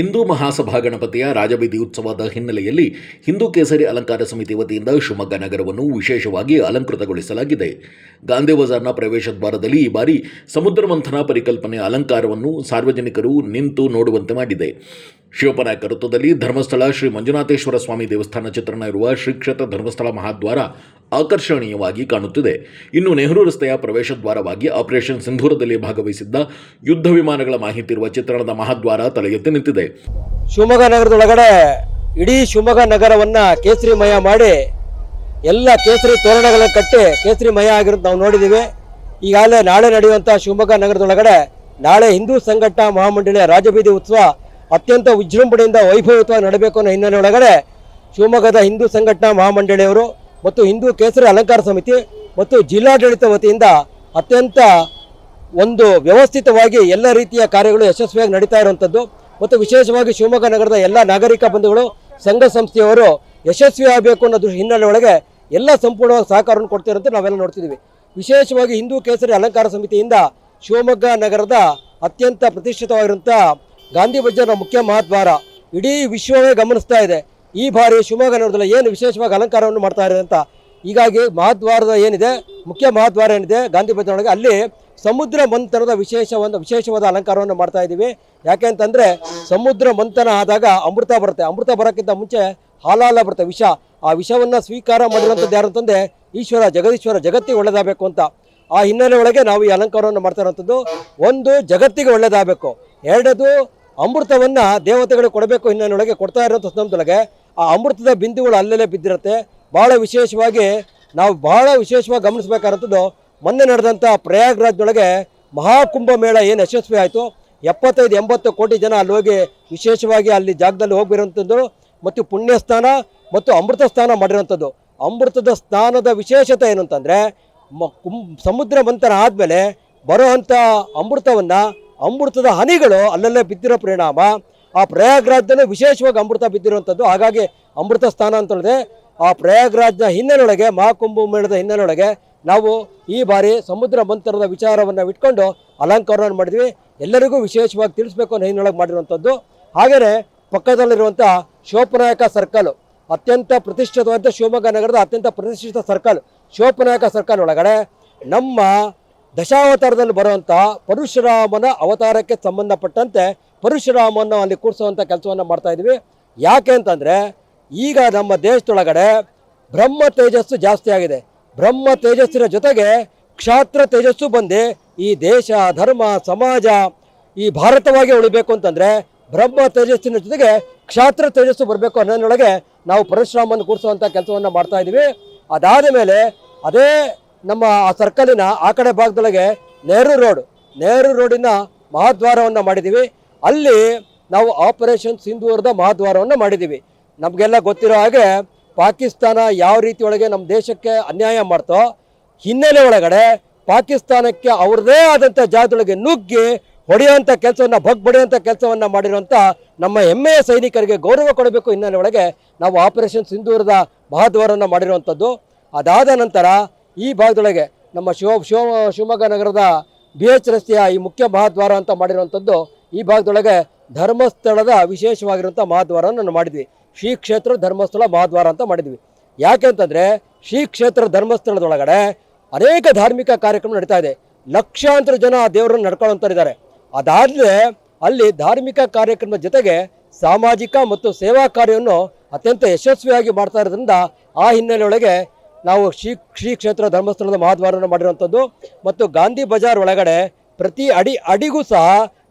ಹಿಂದೂ ಮಹಾಸಭಾ ಗಣಪತಿಯ ರಾಜಬೀದಿ ಉತ್ಸವದ ಹಿನ್ನೆಲೆಯಲ್ಲಿ ಹಿಂದೂ ಕೇಸರಿ ಅಲಂಕಾರ ಸಮಿತಿ ವತಿಯಿಂದ ಶಿವಮೊಗ್ಗ ನಗರವನ್ನು ವಿಶೇಷವಾಗಿ ಅಲಂಕೃತಗೊಳಿಸಲಾಗಿದೆ. ಗಾಂಧಿ ಬಜಾರ್ನ ಪ್ರವೇಶ ದ್ವಾರದಲ್ಲಿ ಈ ಬಾರಿ ಸಮುದ್ರ ಮಂಥನ ಪರಿಕಲ್ಪನೆ ಅಲಂಕಾರವನ್ನು ಸಾರ್ವಜನಿಕರು ನಿಂತು ನೋಡುವಂತೆ ಮಾಡಿದೆ. ವೃತ್ತದಲ್ಲಿ ಧರ್ಮಸ್ಥಳ ಶ್ರೀ ಮಂಜುನಾಥೇಶ್ವರ ಸ್ವಾಮಿ ದೇವಸ್ಥಾನ ಚಿತ್ರಣ ಇರುವ ಶ್ರೀ ಕ್ಷೇತ್ರ ಧರ್ಮಸ್ಥಳ ಮಹಾದ್ವಾರ ಆಕರ್ಷಣೀಯವಾಗಿ ಕಾಣುತ್ತಿದೆ. ಇನ್ನು ನೆಹರು ರಸ್ತೆಯ ಪ್ರವೇಶ ದ್ವಾರವಾಗಿ ಆಪರೇಷನ್ ಸಿಂಧೂರದಲ್ಲಿ ಭಾಗವಹಿಸಿದ್ದ ಯುದ್ಧ ವಿಮಾನಗಳ ಮಾಹಿತಿ ಇರುವ ಚಿತ್ರಣದ ಮಹಾದ್ವಾರ ತಲೆ ಎತ್ತಿ ನಿಂತಿದೆ. ಶಿವಮೊಗ್ಗ ನಗರದೊಳಗಡೆ ಇಡೀ ಶಿವಮೊಗ್ಗ ನಗರವನ್ನ ಕೇಸರಿಮಯ ಮಾಡಿ ಎಲ್ಲ ಕೇಸರಿ ತೋರಣಗಳನ್ನು ಕಟ್ಟಿ ಕೇಸರಿಮಯ ಆಗಿರೋದು ನಾವು ನೋಡಿದ್ದೀವಿ ಈಗಾಗಲೇ ನಾಳೆ ನಡೆಯುವಂಥ ಶಿವಮೊಗ್ಗ ನಗರದೊಳಗಡೆ ನಾಳೆ ಹಿಂದೂ ಸಂಘಟನಾ ಮಹಾಮಂಡಳಿಯ ರಾಜಬೀದಿ ಉತ್ಸವ ಅತ್ಯಂತ ವಿಜೃಂಭಣೆಯಿಂದ ವೈಭವಯುತವಾಗಿ ನಡೆಯಬೇಕು ಅನ್ನೋ ಹಿನ್ನೆಲೆ ಒಳಗಡೆ ಶಿವಮೊಗ್ಗದ ಹಿಂದೂ ಸಂಘಟನಾ ಮಹಾಮಂಡಳಿಯವರು ಮತ್ತು ಹಿಂದೂ ಕೇಸರಿ ಅಲಂಕಾರ ಸಮಿತಿ ಮತ್ತು ಜಿಲ್ಲಾಡಳಿತ ವತಿಯಿಂದ ಅತ್ಯಂತ ಒಂದು ವ್ಯವಸ್ಥಿತವಾಗಿ ಎಲ್ಲ ರೀತಿಯ ಕಾರ್ಯಗಳು ಯಶಸ್ವಿಯಾಗಿ ನಡೀತಾ ಇರುವಂಥದ್ದು. ಮತ್ತು ವಿಶೇಷವಾಗಿ ಶಿವಮೊಗ್ಗ ನಗರದ ಎಲ್ಲ ನಾಗರಿಕ ಬಂಧುಗಳು, ಸಂಘ ಸಂಸ್ಥೆಯವರು ಯಶಸ್ವಿ ಆಗಬೇಕು ಅನ್ನೋ ದೃಷ್ಟಿ ಹಿನ್ನೆಲೆ ಒಳಗೆ ಎಲ್ಲ ಸಂಪೂರ್ಣವಾಗಿ ಸಹಕಾರವನ್ನು ಕೊಡ್ತಿರೋದು ನಾವೆಲ್ಲ ನೋಡ್ತಿದ್ದೀವಿ. ವಿಶೇಷವಾಗಿ ಹಿಂದೂ ಕೇಸರಿ ಅಲಂಕಾರ ಸಮಿತಿಯಿಂದ ಶಿವಮೊಗ್ಗ ನಗರದ ಅತ್ಯಂತ ಪ್ರತಿಷ್ಠಿತವಾಗಿರುವಂಥ ಗಾಂಧಿ ಬಜಾರ್ನ ಮುಖ್ಯ ಮಹಾದ್ವಾರ. ಇಡೀ ವಿಶ್ವವೇ ಗಮನಿಸ್ತಾ ಇದೆ. ಈ ಬಾರಿ ಶಿವಮೊಗ್ಗ ನಗರದಲ್ಲಿ ಏನು ವಿಶೇಷವಾಗಿ ಅಲಂಕಾರವನ್ನು ಮಾಡ್ತಾ ಇದೆ ಅಂತ. ಹೀಗಾಗಿ ಮಹಾದ್ವಾರದ ಏನಿದೆ, ಮುಖ್ಯ ಮಹಾದ್ವಾರ ಏನಿದೆ, ಗಾಂಧಿ ಬಜಾರ್ ಅಲ್ಲಿ ಸಮುದ್ರ ಮಂಥನದ ವಿಶೇಷ ಒಂದು ವಿಶೇಷವಾದ ಅಲಂಕಾರವನ್ನು ಮಾಡ್ತಾ ಇದ್ದೀವಿ. ಯಾಕೆ ಅಂತಂದರೆ ಸಮುದ್ರ ಮಂಥನ ಆದಾಗ ಅಮೃತ ಬರುತ್ತೆ. ಅಮೃತ ಬರೋಕ್ಕಿಂತ ಮುಂಚೆ ಹಾಲಾಲ ಬರುತ್ತೆ, ವಿಷ. ಆ ವಿಷವನ್ನು ಸ್ವೀಕಾರ ಮಾಡಿರುವಂಥದ್ದು ಯಾರು ಅಂತಂದರೆ ಈಶ್ವರ, ಜಗದೀಶ್ವರ, ಜಗತ್ತಿಗೆ ಒಳ್ಳೆಯದಾಗಬೇಕು ಅಂತ. ಆ ಹಿನ್ನೆಲೆ ಒಳಗೆ ನಾವು ಈ ಅಲಂಕಾರವನ್ನು ಮಾಡ್ತಾ ಇರೋಂಥದ್ದು ಒಂದು, ಜಗತ್ತಿಗೆ ಒಳ್ಳೆಯದಾಗಬೇಕು. ಎರಡದು ಅಮೃತವನ್ನು ದೇವತೆಗಳಿಗೆ ಕೊಡಬೇಕು ಹಿನ್ನೆಲೆಯೊಳಗೆ ಕೊಡ್ತಾ ಇರೋಂಥ ಸಂದರ್ಭದೊಳಗೆ ಆ ಅಮೃತದ ಬಿಂದುಗಳು ಅಲ್ಲಲ್ಲೇ ಬಿದ್ದಿರುತ್ತೆ. ಭಾಳ ವಿಶೇಷವಾಗಿ ನಾವು ಬಹಳ ವಿಶೇಷವಾಗಿ ಗಮನಿಸಬೇಕಾದಂಥದ್ದು, ಮೊನ್ನೆ ನಡೆದಂಥ ಪ್ರಯಾಗ್ರಾಜ್ದೊಳಗೆ ಮಹಾಕುಂಭ ಮೇಳ ಏನು ಯಶಸ್ವಿ ಆಯಿತು. ಎಪ್ಪತ್ತೈದು, ಎಂಬತ್ತು ಕೋಟಿ ಜನ ಅಲ್ಲಿ ಹೋಗಿ ವಿಶೇಷವಾಗಿ ಅಲ್ಲಿ ಜಾಗದಲ್ಲಿ ಹೋಗಿರೋಂಥದ್ದು ಮತ್ತು ಪುಣ್ಯ ಸ್ನಾನ ಮತ್ತು ಅಮೃತ ಸ್ನಾನ ಮಾಡಿರೋಂಥದ್ದು. ಅಮೃತದ ಸ್ನಾನದ ವಿಶೇಷತೆ ಏನು ಅಂತಂದರೆ, ಮ ಕುಂ ಸಮುದ್ರ ಮಂಥನ ಆದಮೇಲೆ ಬರೋ ಅಂಥ ಅಮೃತವನ್ನು ಅಮೃತದ ಹನಿಗಳು ಅಲ್ಲಲ್ಲೇ ಬಿದ್ದಿರೋ ಪರಿಣಾಮ. ಆ ಪ್ರಯಾಗ್ರಾಜ್ದಲ್ಲಿ ವಿಶೇಷವಾಗಿ ಅಮೃತ ಬಿದ್ದಿರುವಂಥದ್ದು. ಹಾಗಾಗಿ ಅಮೃತ ಸ್ಥಾನ ಅಂತೇಳಿದೆ ಆ ಪ್ರಯಾಗ್ರಾಜ್ನ ಹಿನ್ನೆಲೆಯೊಳಗೆ, ಮಹಾಕುಂಭ ಮೇಳದ ಹಿನ್ನೆಲೆಯೊಳಗೆ ನಾವು ಈ ಬಾರಿ ಸಮುದ್ರ ಮಂತ್ರದ ವಿಚಾರವನ್ನು ಇಟ್ಕೊಂಡು ಅಲಂಕಾರವನ್ನು ಮಾಡಿದ್ವಿ. ಎಲ್ಲರಿಗೂ ವಿಶೇಷವಾಗಿ ತಿಳಿಸ್ಬೇಕು ಅನ್ನೋ ಹಿನ್ನೆಲೆಗೆ ಮಾಡಿರುವಂಥದ್ದು. ಹಾಗೆಯೇ ಪಕ್ಕದಲ್ಲಿರುವಂಥ ಶಿವಪನಾಯಕ ಸರ್ಕಲ್, ಅತ್ಯಂತ ಪ್ರತಿಷ್ಠಿತವಾದ ಶಿವಮೊಗ್ಗ ನಗರದ ಅತ್ಯಂತ ಪ್ರತಿಷ್ಠಿತ ಸರ್ಕಲ್ ಶಿವಪನಾಯಕ ಸರ್ಕಲ್ ಒಳಗಡೆ ನಮ್ಮ ದಶಾವತಾರದಲ್ಲಿ ಬರುವಂಥ ಪರಶುರಾಮನ ಅವತಾರಕ್ಕೆ ಸಂಬಂಧಪಟ್ಟಂತೆ ಪರಶುರಾಮನ ಅಲ್ಲಿ ಕೂರಿಸುವಂಥ ಕೆಲಸವನ್ನು ಮಾಡ್ತಾ ಇದ್ದೀವಿ ಯಾಕೆ ಅಂತಂದರೆ ಈಗ ನಮ್ಮ ದೇಶದೊಳಗಡೆ ಬ್ರಹ್ಮ ತೇಜಸ್ಸು ಜಾಸ್ತಿ ಆಗಿದೆ. ಬ್ರಹ್ಮ ತೇಜಸ್ಸಿನ ಜೊತೆಗೆ ಕ್ಷಾತ್ರ ತೇಜಸ್ಸು ಬಂದು ಈ ದೇಶ, ಧರ್ಮ, ಸಮಾಜ ಈ ಭಾರತವಾಗಿ ಉಳಿಬೇಕು ಅಂತಂದರೆ ಬ್ರಹ್ಮ ತೇಜಸ್ಸಿನ ಜೊತೆಗೆ ಕ್ಷಾತ್ರ ತೇಜಸ್ಸು ಬರಬೇಕು ಅನ್ನೋದ್ರೊಳಗೆ ನಾವು ಪರಶುರಾಮನ ಕೂರಿಸುವಂಥ ಕೆಲಸವನ್ನು ಮಾಡ್ತಾ ಇದ್ದೀವಿ. ಅದಾದ ಮೇಲೆ ಅದೇ ನಮ್ಮ ಆ ಸರ್ಕಲಿನ ಆ ಕಡೆ ಭಾಗದೊಳಗೆ ನೆಹರು ರೋಡ್. ನೆಹರು ರೋಡಿನ ಮಹಾದ್ವಾರವನ್ನು ಮಾಡಿದ್ದೀವಿ ಅಲ್ಲಿ ನಾವು ಆಪರೇಷನ್ ಸಿಂಧೂರದ ಮಹಾದ್ವಾರವನ್ನು ಮಾಡಿದ್ದೀವಿ ನಮಗೆಲ್ಲ ಗೊತ್ತಿರೋ ಹಾಗೆ ಪಾಕಿಸ್ತಾನ ಯಾವ ರೀತಿ ಒಳಗೆ ನಮ್ಮ ದೇಶಕ್ಕೆ ಅನ್ಯಾಯ ಮಾಡ್ತೋ, ಹಿನ್ನೆಲೆ ಒಳಗಡೆ ಪಾಕಿಸ್ತಾನಕ್ಕೆ ಅವ್ರದ್ದೇ ಆದಂಥ ಜಾಗದೊಳಗೆ ನುಗ್ಗಿ ಹೊಡೆಯುವಂಥ ಕೆಲಸವನ್ನು ಬಗ್ ಬಡಿಯುವಂಥ ಕೆಲಸವನ್ನು ಮಾಡಿರುವಂಥ ನಮ್ಮ ಹೆಮ್ಮೆಯ ಸೈನಿಕರಿಗೆ ಗೌರವ ಕೊಡಬೇಕು ಹಿನ್ನೆಲೆ ಒಳಗೆ ನಾವು ಆಪರೇಷನ್ ಸಿಂಧೂರದ ಮಹಾದ್ವಾರವನ್ನು ಮಾಡಿರುವಂಥದ್ದು ಅದಾದ ನಂತರ ಈ ಭಾಗದೊಳಗೆ ನಮ್ಮ ಶಿವ ಶಿವ, ಶಿವಮೊಗ್ಗ ನಗರದ ಬಿ ಎಚ್ ರಸ್ತೆಯ ಈ ಮುಖ್ಯ ಮಹಾದ್ವಾರ ಅಂತ ಮಾಡಿರುವಂಥದ್ದು, ಈ ಭಾಗದೊಳಗೆ ಧರ್ಮಸ್ಥಳದ ವಿಶೇಷವಾಗಿರುವಂಥ ಮಹಾದ್ವಾರವನ್ನು ಮಾಡಿದ್ವಿ. ಶ್ರೀ ಕ್ಷೇತ್ರ ಧರ್ಮಸ್ಥಳ ಮಹಾದ್ವಾರ ಅಂತ ಮಾಡಿದ್ವಿ. ಯಾಕೆ ಅಂತಂದರೆ, ಶ್ರೀ ಕ್ಷೇತ್ರ ಧರ್ಮಸ್ಥಳದೊಳಗಡೆ ಅನೇಕ ಧಾರ್ಮಿಕ ಕಾರ್ಯಕ್ರಮ ನಡೀತಾ ಇದೆ. ಲಕ್ಷಾಂತರ ಜನ ದೇವರನ್ನು ನಡ್ಕೊಳ್ಳೋಂಥರಿದ್ದಾರೆ ಅದಾದಲೇ ಅಲ್ಲಿ ಧಾರ್ಮಿಕ ಕಾರ್ಯಕ್ರಮದ ಜೊತೆಗೆ ಸಾಮಾಜಿಕ ಮತ್ತು ಸೇವಾ ಕಾರ್ಯವನ್ನು ಅತ್ಯಂತ ಯಶಸ್ವಿಯಾಗಿ ಮಾಡ್ತಾ ಇರೋದ್ರಿಂದ ಆ ಹಿನ್ನೆಲೆಯೊಳಗೆ ನಾವು ಶ್ರೀ ಶ್ರೀ ಕ್ಷೇತ್ರ ಧರ್ಮಸ್ಥಳದ ಮಹಾದ್ವಾರವನ್ನು ಮಾಡಿರುವಂಥದ್ದು. ಮತ್ತು ಗಾಂಧಿ ಬಜಾರ್ ಒಳಗಡೆ ಪ್ರತಿ ಅಡಿ ಅಡಿಗೂ ಸಹ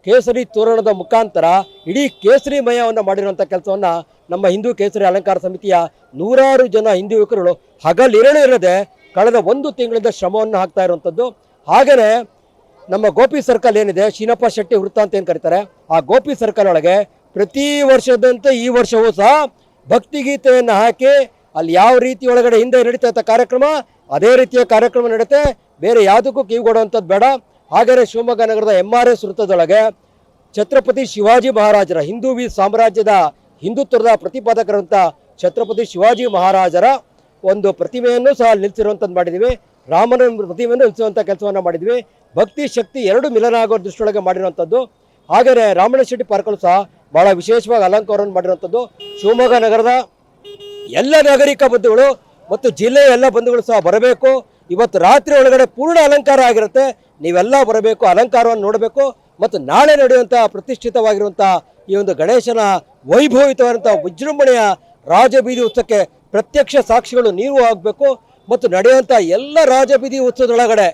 ಕೇಸರಿ ತೋರಣದ ಮುಖಾಂತರ ಇಡೀ ಕೇಸರಿಮಯವನ್ನು ಮಾಡಿರುವಂಥ ಕೆಲಸವನ್ನು ನಮ್ಮ ಹಿಂದೂ ಕೇಸರಿ ಅಲಂಕಾರ ಸಮಿತಿಯ ನೂರಾರು ಜನ ಹಿಂದೂ ಯುವಕರುಗಳು ಹಗಲಿರಳು ಇರದೆ ಕಳೆದ ಒಂದು ತಿಂಗಳಿಂದ ಶ್ರಮವನ್ನು ಹಾಕ್ತಾ ಇರುವಂಥದ್ದು. ಹಾಗೆಯೇ ನಮ್ಮ ಗೋಪಿ ಸರ್ಕಲ್ ಏನಿದೆ, ಶೀನಪ್ಪ ಶೆಟ್ಟಿ ವೃತ್ತ ಅಂತ ಏನು ಕರೀತಾರೆ, ಆ ಗೋಪಿ ಸರ್ಕಲ್ ಒಳಗೆ ಪ್ರತಿ ವರ್ಷದಂತೆ ಈ ವರ್ಷವೂ ಸಹ ಭಕ್ತಿಗೀತೆಯನ್ನು ಹಾಕಿ ಅಲ್ಲಿ ಯಾವ ರೀತಿ ಒಳಗಡೆ ಹಿಂದೆ ನಡೀತಾ ಕಾರ್ಯಕ್ರಮ, ಅದೇ ರೀತಿಯ ಕಾರ್ಯಕ್ರಮ ನಡೀತೆ. ಬೇರೆ ಯಾವುದಕ್ಕೂ ಕಿವಿಗೊಡುವಂಥದ್ದು ಬೇಡ. ಹಾಗೆಯೇ ಶಿವಮೊಗ್ಗ ನಗರದ ಎಂ ಆರ್ ಎಸ್ ವೃತ್ತದೊಳಗೆ ಛತ್ರಪತಿ ಶಿವಾಜಿ ಮಹಾರಾಜರ ಹಿಂದೂ ವಿ ಸಾಮ್ರಾಜ್ಯದ ಹಿಂದುತ್ವದ ಪ್ರತಿಪಾದಕರಂಥ ಛತ್ರಪತಿ ಶಿವಾಜಿ ಮಹಾರಾಜರ ಒಂದು ಪ್ರತಿಮೆಯನ್ನು ಸಹ ನಿಲ್ಲಿಸಿರುವಂಥದ್ದು ಮಾಡಿದ್ವಿ ರಾಮನ ಪ್ರತಿಮೆಯನ್ನು ನಿಲ್ಲಿಸುವಂಥ ಕೆಲಸವನ್ನು ಮಾಡಿದ್ವಿ ಭಕ್ತಿ ಶಕ್ತಿ ಎರಡು ಮಿಲನ ಆಗೋ ದೃಷ್ಟಿಯೊಳಗೆ ಮಾಡಿರುವಂಥದ್ದು. ಹಾಗೆಯೇ ರಾಮಣ ಶೆಟ್ಟಿ ಪಾರ್ಕಲ್ಲೂ ಸಹ ಭಾಳ ವಿಶೇಷವಾಗಿ ಅಲಂಕಾರವನ್ನು ಮಾಡಿರುವಂಥದ್ದು. ಶಿವಮೊಗ್ಗ ನಗರದ ಎಲ್ಲ ನಾಗರಿಕ ಬಂಧುಗಳು ಮತ್ತು ಜಿಲ್ಲೆಯ ಎಲ್ಲ ಬಂಧುಗಳು ಸಹ ಬರಬೇಕು. ಇವತ್ತು ರಾತ್ರಿ ಒಳಗಡೆ ಪೂರ್ಣ ಅಲಂಕಾರ ಆಗಿರುತ್ತೆ. ನೀವೆಲ್ಲ ಬರಬೇಕು, ಅಲಂಕಾರವನ್ನು ನೋಡಬೇಕು ಮತ್ತು ನಾಳೆ ನಡೆಯುವಂಥ ಪ್ರತಿಷ್ಠಿತವಾಗಿರುವಂಥ ಈ ಒಂದು ಗಣೇಶನ ವೈಭವಿತವಾದಂಥ ವಿಜೃಂಭಣೆಯ ರಾಜಬೀದಿ ಉತ್ಸವಕ್ಕೆ ಪ್ರತ್ಯಕ್ಷ ಸಾಕ್ಷಿಗಳು ನೀವು ಆಗಬೇಕು ಮತ್ತು ನಡೆಯುವಂಥ ಎಲ್ಲ ರಾಜಬೀದಿ ಉತ್ಸವದೊಳಗಡೆ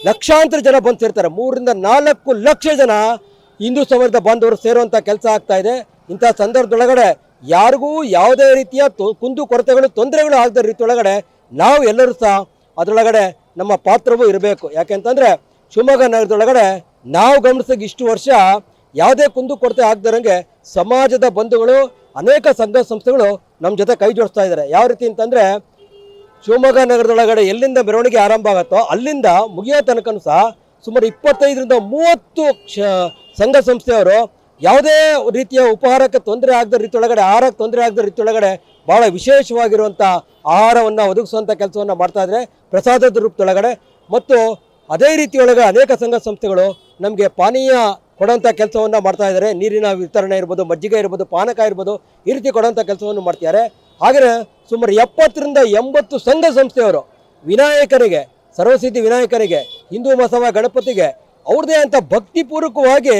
ಲಕ್ಷಾಂತರ ಜನ ಬಂದು ಸೇರ್ತಾರೆ. ಮೂರರಿಂದ ನಾಲ್ಕು ಲಕ್ಷ ಜನ ಹಿಂದೂ ಸಮಾಜದ ಬಾಂಧವರು ಸೇರುವಂಥ ಕೆಲಸ ಆಗ್ತಾ ಇದೆ. ಇಂಥ ಸಂದರ್ಭದೊಳಗಡೆ ಯಾರಿಗೂ ಯಾವುದೇ ರೀತಿಯ ಕುಂದು ಕೊರತೆಗಳು, ತೊಂದರೆಗಳು ಆಗದ ರೀತಿಯೊಳಗಡೆ ನಾವು ಎಲ್ಲರೂ ಸಹ ಅದರೊಳಗಡೆ ನಮ್ಮ ಪಾತ್ರವೂ ಇರಬೇಕು. ಯಾಕೆಂತಂದರೆ ಶಿವಮೊಗ್ಗ ನಗರದೊಳಗಡೆ ನಾವು ಗಮನಿಸಿದ ಇಷ್ಟು ವರ್ಷ ಯಾವುದೇ ಕುಂದು ಕೊರತೆ ಆಗದಿರಂಗೆ ಸಮಾಜದ ಬಂಧುಗಳು, ಅನೇಕ ಸಂಘ ಸಂಸ್ಥೆಗಳು ನಮ್ಮ ಜೊತೆ ಕೈ ಜೋಡಿಸ್ತಾ ಇದ್ದಾರೆ. ಯಾವ ರೀತಿ ಅಂತಂದರೆ ಶಿವಮೊಗ್ಗ ನಗರದೊಳಗಡೆ ಎಲ್ಲಿಂದ ಮೆರವಣಿಗೆ ಆರಂಭ ಆಗುತ್ತೋ ಅಲ್ಲಿಂದ ಮುಗಿಯೋ ತನಕನೂ ಸಹ ಸುಮಾರು ಇಪ್ಪತ್ತೈದರಿಂದ ಮೂವತ್ತು ಸಂಘ ಸಂಸ್ಥೆಯವರು ಯಾವುದೇ ರೀತಿಯ ಉಪಹಾರಕ್ಕೆ ತೊಂದರೆ ಆಗದ ರೀತಿಯೊಳಗಡೆ, ಆಹಾರಕ್ಕೆ ತೊಂದರೆ ಆಗದ ರೀತಿಯೊಳಗಡೆ ಭಾಳ ವಿಶೇಷವಾಗಿರುವಂಥ ಆಹಾರವನ್ನು ಒದಗಿಸುವಂಥ ಕೆಲಸವನ್ನು ಮಾಡ್ತಾ ಇದ್ದಾರೆ ಪ್ರಸಾದದ ರೂಪದೊಳಗಡೆ ಮತ್ತು ಅದೇ ರೀತಿಯೊಳಗೆ ಅನೇಕ ಸಂಘ ಸಂಸ್ಥೆಗಳು ನಮಗೆ ಪಾನೀಯ ಕೊಡೋಂಥ ಕೆಲಸವನ್ನು ಮಾಡ್ತಾ ಇದ್ದಾರೆ ನೀರಿನ ವಿತರಣೆ ಇರ್ಬೋದು, ಮಜ್ಜಿಗೆ ಇರ್ಬೋದು, ಪಾನಕ ಇರ್ಬೋದು, ಈ ರೀತಿ ಕೊಡೋಂಥ ಕೆಲಸವನ್ನು ಮಾಡ್ತಿದ್ದಾರೆ. ಹಾಗೆಯೇ ಸುಮಾರು ಎಪ್ಪತ್ತರಿಂದ ಎಂಬತ್ತು ಸಂಘ ಸಂಸ್ಥೆಯವರು ವಿನಾಯಕರಿಗೆ, ಸರ್ವಸಿದ್ಧಿ ವಿನಾಯಕರಿಗೆ, ಹಿಂದೂ ಮಸವ ಗಣಪತಿಗೆ ಅವ್ರದ್ದೇ ಅಂತ ಭಕ್ತಿಪೂರ್ವಕವಾಗಿ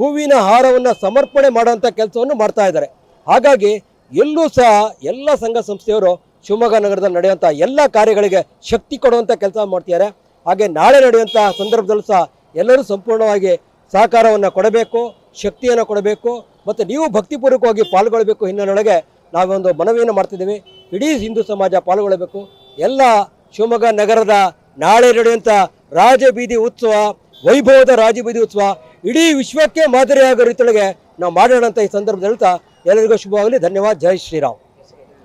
ಹೂವಿನ ಹಾರವನ್ನು ಸಮರ್ಪಣೆ ಮಾಡುವಂಥ ಕೆಲಸವನ್ನು ಮಾಡ್ತಾ ಇದ್ದಾರೆ. ಹಾಗಾಗಿ ಎಲ್ಲೂ ಸಹ ಎಲ್ಲ ಸಂಘ ಸಂಸ್ಥೆಯವರು ಶಿವಮೊಗ್ಗ ನಗರದಲ್ಲಿ ನಡೆಯುವಂಥ ಎಲ್ಲ ಕಾರ್ಯಗಳಿಗೆ ಶಕ್ತಿ ಕೊಡುವಂಥ ಕೆಲಸ ಮಾಡ್ತಿದ್ದಾರೆ. ಹಾಗೆ ನಾಳೆ ನಡೆಯುವಂಥ ಸಂದರ್ಭದಲ್ಲೂ ಸಹ ಎಲ್ಲರೂ ಸಂಪೂರ್ಣವಾಗಿ ಸಹಕಾರವನ್ನು ಕೊಡಬೇಕು, ಶಕ್ತಿಯನ್ನು ಕೊಡಬೇಕು ಮತ್ತು ನೀವು ಭಕ್ತಿಪೂರ್ವಕವಾಗಿ ಪಾಲ್ಗೊಳ್ಳಬೇಕು ಹಿನ್ನೆಲೆಯೊಳಗೆ ನಾವೊಂದು ಮನವಿಯನ್ನು ಮಾಡ್ತಿದ್ದೀವಿ. ಇಡೀ ಹಿಂದೂ ಸಮಾಜ ಪಾಲ್ಗೊಳ್ಳಬೇಕು. ಎಲ್ಲ ಶಿವಮೊಗ್ಗ ನಗರದ ನಾಳೆ ನಡೆಯುವಂಥ ರಾಜಬೀದಿ ಉತ್ಸವ ವೈಭವದ ರಾಜಬೀದಿ ಉತ್ಸವ ಇಡೀ ವಿಶ್ವಕ್ಕೆ ಮಾದರಿಯಾಗೋ ರೀತಿಯೊಳಗೆ ನಾವು ಮಾಡೋಣ ಅಂತ ಈ ಸಂದರ್ಭದಲ್ಲಿ ಎಲ್ಲರಿಗೂ ಶುಭವಾಗಲಿ. ಧನ್ಯವಾದ. ಜೈ ಶ್ರೀರಾಮ್.